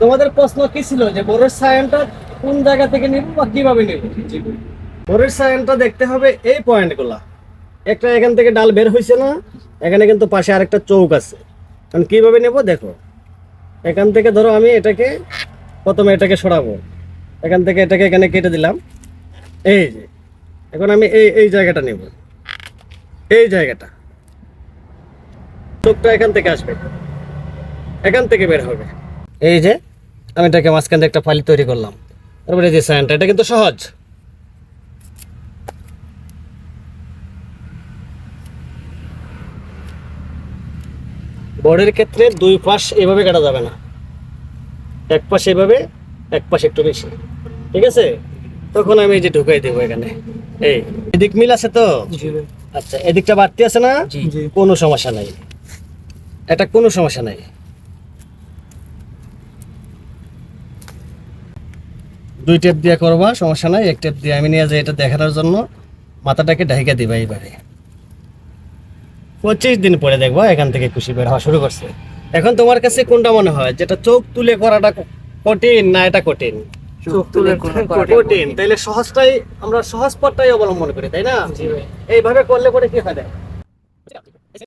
তোমাদের প্রশ্ন কি ছিল যে বোরের সায়নটা কোন জায়গা থেকে নিব বা কীভাবে নিব? বোরের সায়নটা দেখতে হবে এই পয়েন্টগুলা। একটা এখান থেকে ডাল বের হয়েছে না, এখানে কিন্তু পাশে আরেকটা চৌক আছে। কারণ কীভাবে নেব দেখো। এখান থেকে ধরো আমি এটাকে প্রথমে এটাকে সরাবো। এখান থেকে এটাকে এখানে কেটে দিলাম। এই যে, এখন আমি এই এই জায়গাটা নেব। এই জায়গাটা। চোখটা এখান থেকে আসবে। এখান থেকে বের হবে। এই যে আমি এটাকে মাঝখান থেকে একটা ফাইল তৈরি করলাম। তারপরে যে সাইনটা এটা কিন্তু সহজ। বোর্ডের ক্ষেত্রে দুই পাশ এভাবে কাটা যাবে না। এক পাশ এভাবে এক পাশ একটু বেশি। ঠিক আছে? তখন আমি এই যে ঢুকাই দেবো এখানে। এই এদিক মিল আছে তো? আচ্ছা এদিকটা বাড়তি আছে না? কোনো সমস্যা নাই। এটা কোনো সমস্যা নাই। দুই টেপ দিয়ে করবা সমস্যা নাই এক টেপ দিয়ে আমি নিয়ে যাই এটা দেখানোর জন্য। মাথাটাকে ঢাইকা দিবা এইভাবে। পঁচিশ দিন পরে দেখবা এখান থেকে খুশি বের হওয়া শুরু করছে। এখন তোমার কাছে কোনটা মনে হয়? যেটা চোখ তুলে করাটা কঠিন না এটা কঠিন? কঠিন। তাইলে সহজটাই আমরা সহজ পথটাই অবলম্বন করি তাই না? এইভাবে করলে পরে কি হয় দেখ?